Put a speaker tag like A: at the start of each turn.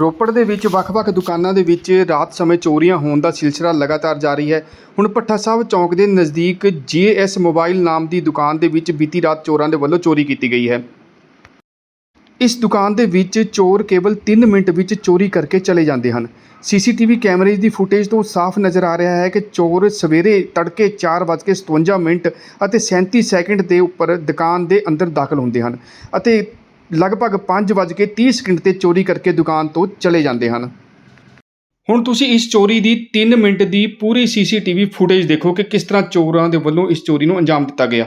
A: ਰੋਪੜ ਦੇ ਵਿੱਚ ਵੱਖ-ਵੱਖ ਦੁਕਾਨਾਂ ਦੇ ਵਿੱਚ ਰਾਤ ਸਮੇਂ ਚੋਰੀਆਂ ਹੋਣ ਦਾ ਸਿਲਸਿਲਾ ਲਗਾਤਾਰ ਜਾਰੀ ਹੈ। ਹੁਣ ਭੱਠਾ ਸਾਹਿਬ ਚੌਂਕ ਦੇ ਨਜ਼ਦੀਕ ਜੀਐਸ ਮੋਬਾਈਲ ਨਾਮ ਦੀ ਦੁਕਾਨ ਦੇ ਵਿੱਚ ਬੀਤੀ ਰਾਤ ਚੋਰਾਂ ਦੇ ਵੱਲੋਂ ਚੋਰੀ ਕੀਤੀ ਗਈ ਹੈ। ਇਸ ਦੁਕਾਨ ਦੇ ਵਿੱਚ ਚੋਰ ਕੇਵਲ 3 ਮਿੰਟ ਵਿੱਚ ਚੋਰੀ ਕਰਕੇ ਚਲੇ ਜਾਂਦੇ ਹਨ। ਸੀਸੀਟੀਵੀ ਕੈਮਰੇ ਦੀ ਫੁਟੇਜ ਤੋਂ ਸਾਫ਼ ਨਜ਼ਰ ਆ ਰਿਹਾ ਹੈ ਕਿ ਚੋਰ ਸਵੇਰੇ ਤੜਕੇ 4:57 ਮਿੰਟ ਅਤੇ 37 ਸੈਕਿੰਡ ਦੇ ਉੱਪਰ ਦੁਕਾਨ ਦੇ ਅੰਦਰ ਦਾਖਲ ਹੁੰਦੇ ਹਨ ਅਤੇ ਲਗਭਗ 5:30 ਸਕਿੰਟ ਤੇ ਚੋਰੀ ਕਰਕੇ ਦੁਕਾਨ ਤੋਂ ਚਲੇ ਜਾਂਦੇ ਹਨ। ਹੁਣ ਤੁਸੀਂ ਇਸ ਚੋਰੀ ਦੀ 3 ਮਿੰਟ ਦੀ ਪੂਰੀ ਸੀਸੀਟੀਵੀ ਫੁਟੇਜ ਦੇਖੋ ਕਿ ਕਿਸ ਤਰ੍ਹਾਂ ਚੋਰਾਂ ਦੇ ਵੱਲੋਂ ਇਸ ਚੋਰੀ ਨੂੰ ਅੰਜਾਮ ਦਿੱਤਾ ਗਿਆ।